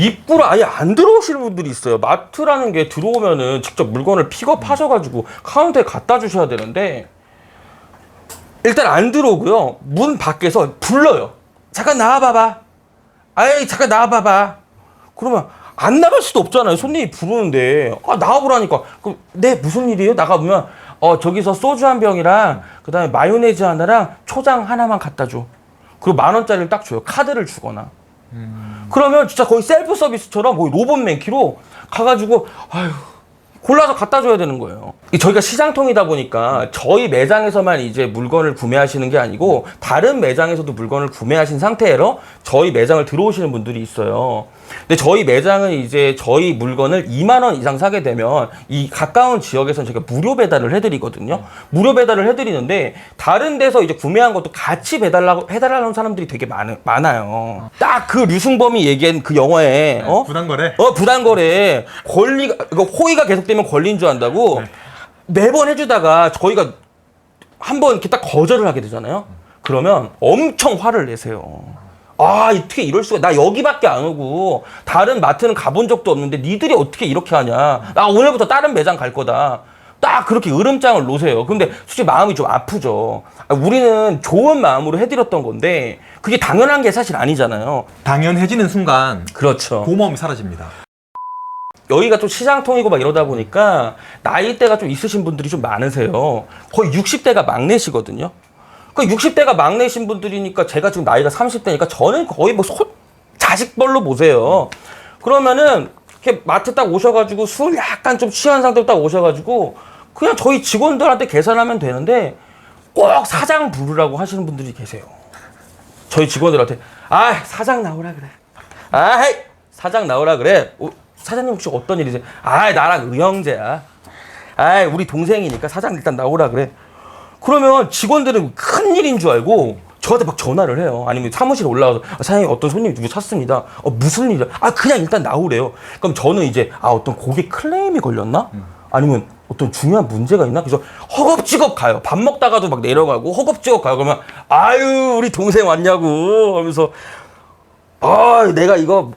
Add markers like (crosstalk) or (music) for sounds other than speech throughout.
입구를 아예 안 들어오시는 분들이 있어요. 마트라는 게 들어오면은 직접 물건을 픽업하셔가지고 카운터에 갖다 주셔야 되는데 일단 안 들어오고요. 문 밖에서 불러요. 잠깐 나와봐봐. 아이 잠깐 나와봐봐. 그러면 안 나갈 수도 없잖아요. 손님이 부르는데 아 나와보라니까. 그럼 네 무슨 일이에요? 나가보면 어 저기서 소주 한 병이랑 그다음에 마요네즈 하나랑 초장 하나만 갖다 줘. 그리고 만 원짜리를 딱 줘요. 카드를 주거나. 그러면 진짜 거의 셀프 서비스처럼 거의 로봇 맨키로 가가지고 아유 골라서 갖다 줘야 되는 거예요. 이 저희가 시장통이다 보니까 저희 매장에서만 이제 물건을 구매하시는 게 아니고 다른 매장에서도 물건을 구매하신 상태로 저희 매장을 들어오시는 분들이 있어요. 근데 저희 매장은 이제 저희 물건을 2만 원 이상 사게 되면 이 가까운 지역에서는 저희가 무료 배달을 해드리거든요. 무료 배달을 해드리는데 다른 데서 이제 구매한 것도 같이 배달하고 해달라는 사람들이 되게 많, 많아요. 딱 그 류승범이 얘기한 그 영화에 어? 부당거래. 어 부당거래 권리가 이거 호의가 계속 되면 권리인 줄 안다고 매번 해주다가 저희가 한번 이렇게 딱 거절을 하게 되잖아요. 그러면 엄청 화를 내세요. 아 어떻게 이럴 수가? 나 여기밖에 안 오고 다른 마트는 가본 적도 없는데 니들이 어떻게 이렇게 하냐? 나 오늘부터 다른 매장 갈 거다. 딱 그렇게 으름장을 놓으세요. 근데 솔직히 마음이 좀 아프죠. 아, 우리는 좋은 마음으로 해드렸던 건데 그게 당연한 게 사실 아니잖아요. 당연해지는 순간 그렇죠. 고마움이 사라집니다. 여기가 좀 시장통이고 막 이러다 보니까 나이대가 좀 있으신 분들이 좀 많으세요. 거의 60대가 막내시거든요. 그 60대가 막내신 분들이니까 제가 지금 나이가 30대니까 저는 거의 뭐 손, 자식벌로 보세요. 그러면은 이렇게 마트 딱 오셔가지고 술 약간 좀 취한 상태로 딱 오셔가지고 그냥 저희 직원들한테 계산하면 되는데 꼭 사장 부르라고 하시는 분들이 계세요. 저희 직원들한테 아 사장 나오라 그래. 아 사장 나오라 그래. 어, 사장님 혹시 어떤 일이세요? 아 나랑 의형제야. 아 우리 동생이니까 사장 일단 나오라 그래. 그러면 직원들은 큰 일인 줄 알고 저한테 막 전화를 해요. 아니면 사무실에 올라가서 아, 사장님 어떤 손님이 누구 찼습니다. 어 무슨 일이야? 아 그냥 일단 나오래요. 그럼 저는 이제 아 어떤 고객 클레임이 걸렸나? 아니면 어떤 중요한 문제가 있나? 그래서 허겁지겁 가요. 밥 먹다가도 막 내려가고 허겁지겁 가요. 그러면 아유 우리 동생 왔냐고 하면서 아 내가 이거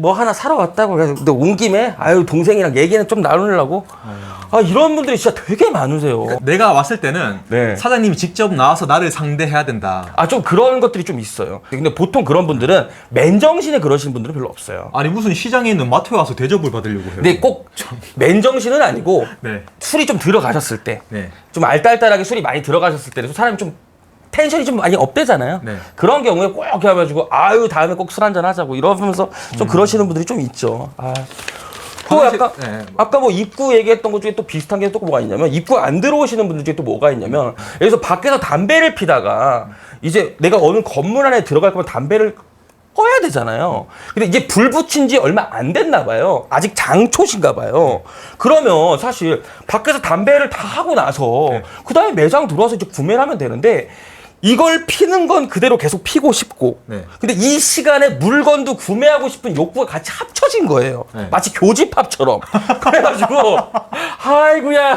뭐 하나 사러 왔다고 그래서 근데 온 김에 아유 동생이랑 얘기는 좀 나누려고 아 이런 분들이 진짜 되게 많으세요. 내가 왔을 때는 네. 사장님이 직접 나와서 나를 상대해야 된다. 아 좀 그런 것들이 좀 있어요. 근데 보통 그런 분들은 맨정신에 그러시는 분들은 별로 없어요. 아니 무슨 시장에 있는 마트에 와서 대접을 받으려고 해요. 근데 꼭 맨정신은 아니고 네. 술이 좀 들어가셨을 때, 네. 좀 알딸딸하게 술이 많이 들어가셨을 때, 사람이 좀 텐션이 좀 많이 업되잖아요. 네. 그런 경우에 꼭 해가지고 아유 다음에 꼭 술 한잔 하자고 이러면서 좀 그러시는 분들이 좀 있죠. 아. 또 화장실- 아까 네. 아까 뭐 입구 얘기했던 것 중에 또 비슷한 게 또 뭐가 있냐면 입구 안 들어오시는 분들 중에 또 뭐가 있냐면 여기서 밖에서 담배를 피다가 이제 내가 어느 건물 안에 들어갈 거면 담배를 꺼야 되잖아요. 근데 이게 불 붙인 지 얼마 안 됐나 봐요. 아직 장초신가 봐요. 그러면 사실 밖에서 담배를 다 하고 나서 네. 그다음에 매장 들어와서 이제 구매를 하면 되는데 이걸 피는 건 그대로 계속 피고 싶고 네. 근데 이 시간에 물건도 구매하고 싶은 욕구가 같이 합쳐진 거예요. 네. 마치 교집합처럼. (laughs) 그래가지고 아이고야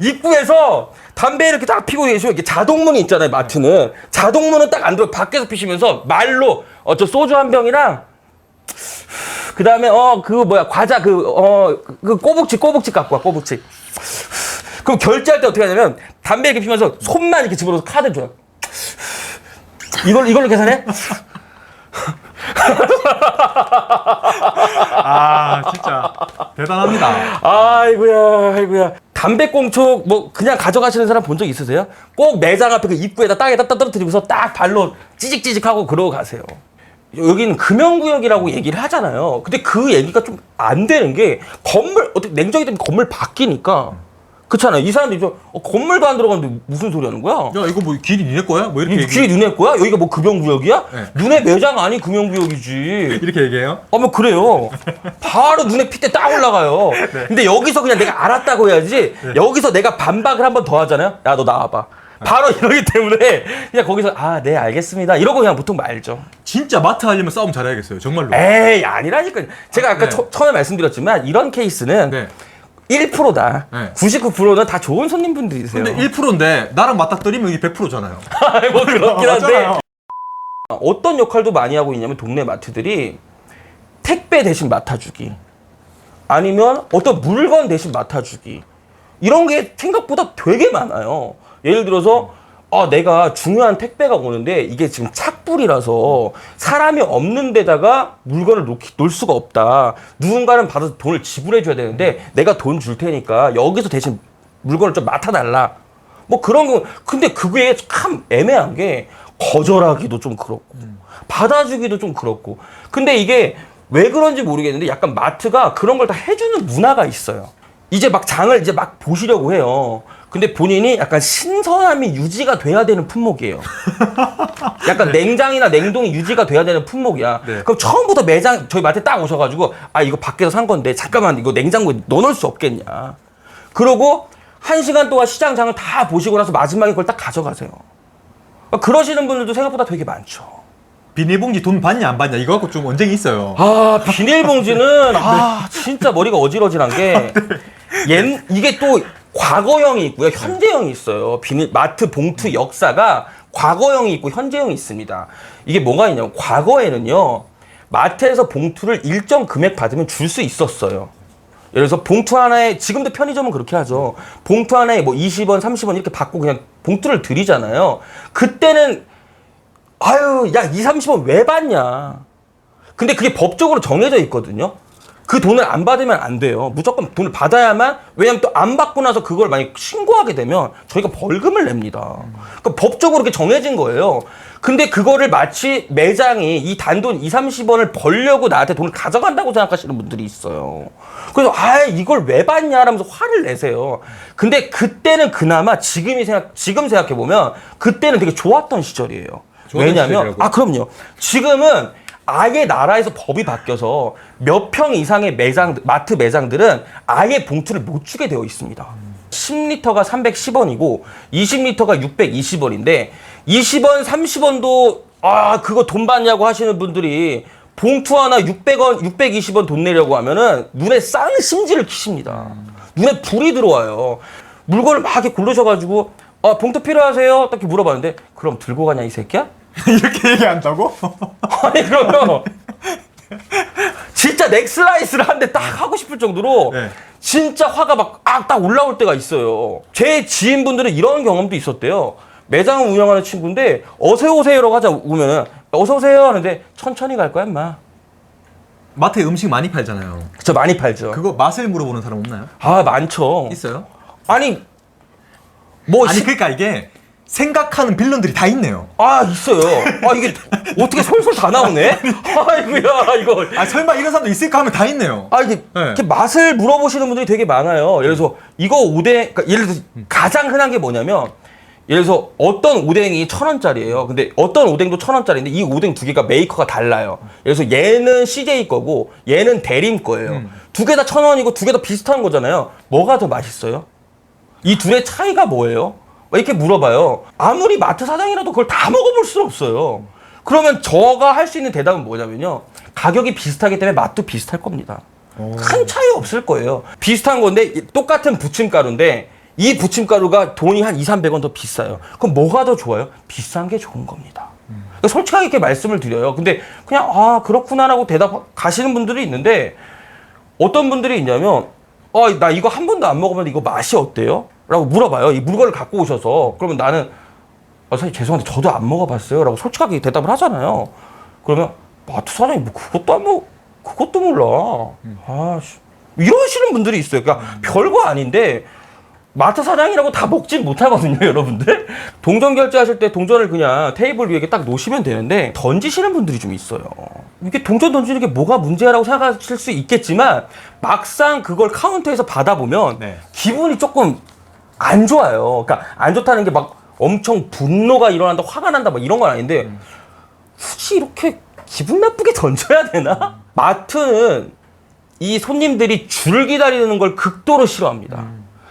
입구에서 담배 이렇게 딱 피고 계시면 이게 자동문이 있잖아요. 마트는 자동문은 딱 안 들어 밖에서 피시면서 말로 어 저 소주 한 병이랑 그 다음에 어 그 뭐야 과자 그 어 그 꼬북치 꼬북치 갖고 와 꼬북치. 그럼 결제할 때 어떻게 하냐면 담배 이렇게 피면서 손만 이렇게 집어넣어서 카드 줘요. 이걸 이걸로 계산해? 아 진짜 대단합니다. 아이고야, 아이고야. 담배꽁초 뭐 그냥 가져가시는 사람 본 적 있으세요? 꼭 매장 앞에 그 입구에다 땅에다 떨어뜨리고서 딱 발로 찌직찌직하고 그러고 가세요. 여기는 금연구역이라고 얘기를 하잖아요. 근데 그 얘기가 좀 안 되는 게 건물 어떻게 냉정히 되면 건물 바뀌니까 그렇잖아요. 이 사람들이 좀 어, 건물도 안 들어갔는데 무슨 소리 하는 거야? 야 이거 뭐 길이 니네 거야? 뭐 이렇게 이 얘기, 귀에 눈에 거야? 여기가 뭐 금연구역이야? 네. 눈에 매장 아니 금연구역이지. (laughs) 이렇게 얘기해요? 어머 그래요. 바로 눈에 핏대 딱 올라가요. (laughs) 근데 여기서 그냥 내가 알았다고 해야지. 여기서 내가 반박을 한 번 더 하잖아요. 야 너 나와봐. 바로 이러기 때문에 그냥 거기서 아 네 알겠습니다. 이러고 그냥 보통 말죠. 진짜 마트 하려면 싸움 잘해야겠어요. 정말로. 에이 아니라니까. 제가 아까 네. 처, 처음에 말씀드렸지만 이런 케이스는 네. 1%다. 네. 99%는 다 좋은 손님분들이세요. 근데 1%인데 나랑 맞닥뜨리면 이게 100%잖아요. 뭐 그렇긴 한데 맞잖아요. 어떤 역할도 많이 하고 있냐면 동네 마트들이 택배 대신 맡아주기 아니면 어떤 물건 대신 맡아주기 이런 게 생각보다 되게 많아요. 예를 들어서 아, 내가 중요한 택배가 오는데 이게 지금 착불이라서 사람이 없는 데다가 물건을 놓기, 놓을 수가 없다. 누군가는 받아서 돈을 지불해 줘야 되는데 내가 돈 줄 테니까 여기서 대신 물건을 좀 맡아달라. 뭐 그런 거. 근데 그게 참 애매한 게 거절하기도 좀 그렇고 받아주기도 좀 그렇고. 근데 이게 왜 그런지 모르겠는데 약간 마트가 그런 걸 다 해주는 문화가 있어요. 이제 막 장을 이제 막 보시려고 해요. 근데 본인이 약간 신선함이 유지가 돼야 되는 품목이에요. (laughs) 약간 냉장이나 냉동이 유지가 돼야 되는 품목이야. 네. 그럼 처음부터 매장 저희 마트에 딱 오셔가지고 아 이거 밖에서 산 건데 잠깐만 이거 냉장고에 넣어놓을 수 없겠냐. 그러고 한 시간 동안 시장 장을 다 보시고 나서 마지막에 그걸 딱 가져가세요. 그러시는 분들도 생각보다 되게 많죠. 비닐봉지 돈 받냐 안 받냐 이거 갖고 좀 언쟁이 있어요. 아 비닐봉지는 (laughs) 아 진짜 머리가 어지러지란 게 (laughs) 옛, 이게 또 과거형이 있고요. 현재형이 있어요. 비닐 마트 봉투 역사가 과거형이 있고 현재형이 있습니다. 이게 뭐가 있냐면 과거에는요 마트에서 봉투를 일정 금액 받으면 줄 수 있었어요. 예를 들어서 봉투 하나에 지금도 편의점은 그렇게 하죠. 봉투 하나에 뭐 20원 30원 이렇게 받고 그냥 봉투를 드리잖아요. 그때는 아유 야 2, 30원 왜 받냐? 근데 그게 법적으로 정해져 있거든요. 그 돈을 안 받으면 안 돼요. 무조건 돈을 받아야만 왜냐면 또 안 받고 나서 그걸 만약 신고하게 되면 저희가 벌금을 냅니다. 그러니까 법적으로 그게 정해진 거예요. 근데 그거를 마치 매장이 이 단돈 2, 30원을 벌려고 나한테 돈을 가져간다고 생각하시는 분들이 있어요. 그래서 아 이걸 왜 받냐라면서 화를 내세요. 근데 그때는 그나마 지금이 생각 지금 생각해 보면 그때는 되게 좋았던 시절이에요. 좋았던 왜냐면 시절이라고요? 아 그럼요. 지금은 아예 나라에서 법이 바뀌어서 몇 평 이상의 매장 마트 매장들은 아예 봉투를 못 주게 되어 있습니다. 10리터가 310원이고 20리터가 620원인데 20원, 30원도 아 그거 돈 받냐고 하시는 분들이 봉투 하나 600원, 620원 돈 내려고 하면은 눈에 쌍 심지를 키십니다. 눈에 불이 들어와요. 물건을 막 이렇게 고르셔가지고 아 봉투 필요하세요? 딱 이렇게 물어봤는데 그럼 들고 가냐 이 새끼야? (laughs) 이렇게 얘기한다고? (laughs) 아니 그러면 진짜 넥슬라이스를 한 대 딱 하고 싶을 정도로 네. 진짜 화가 막딱 올라올 때가 있어요. 제 지인분들은 이런 경험도 있었대요. 매장을 운영하는 친구인데 어서 오세요라고 하자 오면은 어서 오세요 하는데 천천히 갈 거야 임마. 마트에 음식 많이 팔잖아요. 저 많이 팔죠. 그거 맛을 물어보는 사람 없나요? 아 많죠. 있어요? 아니 뭐 아니 시- 그러니까 이게 생각하는 빌런들이 다 있네요. 아 있어요. 아 이게 어떻게 솔솔 다 나오네? 아이고야 이거. 아 설마 이런 사람도 있을까 하면 다 있네요. 아 이게 네. 이렇게 맛을 물어보시는 분들이 되게 많아요. 예를 들어서 이거 오뎅 그러니까 예를 들어 서 가장 흔한 게 뭐냐면 예를 들어서 어떤 오뎅이 천 원짜리예요. 근데 어떤 오뎅도 천 원짜리인데 이 오뎅 두 개가 메이커가 달라요. 그래서 얘는 CJ 거고 얘는 대림 거예요. 음. 두개 다 천 원이고 두 개 다 비슷한 거잖아요. 뭐가 더 맛있어요? 이 둘의 차이가 뭐예요? 막 이렇게 물어봐요. 아무리 마트 사장이라도 그걸 다 먹어볼 수는 없어요. 그러면 저가 할 수 있는 대답은 뭐냐면요. 가격이 비슷하기 때문에 맛도 비슷할 겁니다. 큰 차이 없을 거예요. 비슷한 건데 이- 똑같은 부침가루인데 이 부침가루가 돈이 한 2, 300원 더 비싸요. 그럼 뭐가 더 좋아요? 비싼 게 좋은 겁니다. 그러니까 솔직하게 이렇게 말씀을 드려요. 근데 그냥 아 그렇구나라고 대답 가시는 분들이 있는데 어떤 분들이 있냐면 어, 나 이거 한 번도 안 먹어봤는데 이거 맛이 어때요? 라고 물어봐요. 이 물건을 갖고 오셔서 그러면 나는 아, 사실 죄송한데 저도 안 먹어봤어요. 라고 솔직하게 대답을 하잖아요. 그러면 마트 사장이 뭐 그것도 안 먹, 그것도 몰라. 아, 씨. 이러시는 분들이 있어요. 그러니까 별거 아닌데 마트 사장이라고 다 먹진 못하거든요, (laughs) 여러분들. 동전 결제하실 때 동전을 그냥 테이블 위에 딱 놓으시면 되는데 던지시는 분들이 좀 있어요. 이게 동전 던지는 게 뭐가 문제라고 생각하실 수 있겠지만 막상 그걸 카운터에서 받아보면 네. 기분이 조금 안 좋아요. 그러니까 안 좋다는 게 막 엄청 분노가 일어난다, 화가 난다, 막 이런 건 아닌데 굳이 이렇게 기분 나쁘게 (laughs) 던져야 되나? 마트는 이 손님들이 줄 기다리는 걸 극도로 싫어합니다.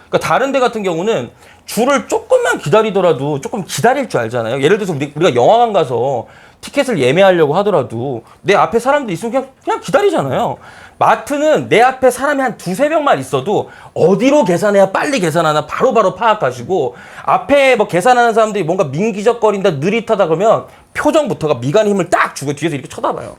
그러니까 다른 데 같은 경우는 줄을 조금만 기다리더라도 조금 기다릴 줄 알잖아요. 예를 들어서 우리- 우리가 영화관 가서 티켓을 예매하려고 하더라도 내 앞에 사람들 있으면 그냥, 그냥 기다리잖아요. 마트는 내 앞에 사람이 한 두세 명만 있어도 어디로 계산해야 빨리 계산하나 바로 바로 파악하시고 앞에 뭐 계산하는 사람들이 뭔가 민기적거린다 느릿하다 그러면 표정부터가 미간에 힘을 딱 주고 뒤에서 이렇게 쳐다봐요.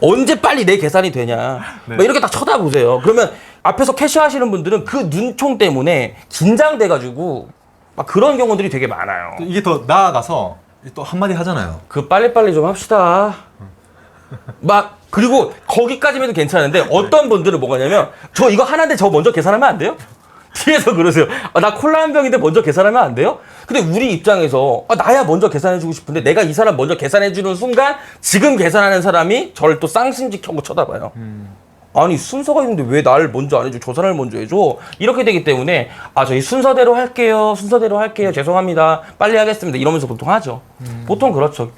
언제 빨리 내 계산이 되냐. 네. 막 이렇게 딱 쳐다보세요. 그러면 앞에서 캐시 하시는 분들은 그 눈총 때문에 긴장돼가지고 막 그런 경우들이 되게 많아요. 이게 더 나아가서 또 한마디 하잖아요. 그 빨리빨리 좀 합시다. 막 그리고 거기까지면 도 괜찮은데 어떤 분들은 뭐가냐면 저 이거 하나인데 저 먼저 계산하면 안 돼요? 뒤에서 그러세요. 아, 나 콜라 한 병인데 먼저 계산하면 안 돼요? 근데 우리 입장에서 아, 나야 먼저 계산해주고 싶은데 내가 이 사람 먼저 계산해주는 순간 지금 계산하는 사람이 저를 또 쌍심직하고 쳐다봐요. 아니 순서가 있는데 왜날 먼저 안 해줘? 저 사람을 먼저 해줘? 이렇게 되기 때문에 아 저희 순서대로 할게요. 순서대로 할게요. 죄송합니다. 빨리 하겠습니다. 이러면서 보통 하죠. 보통 그렇죠.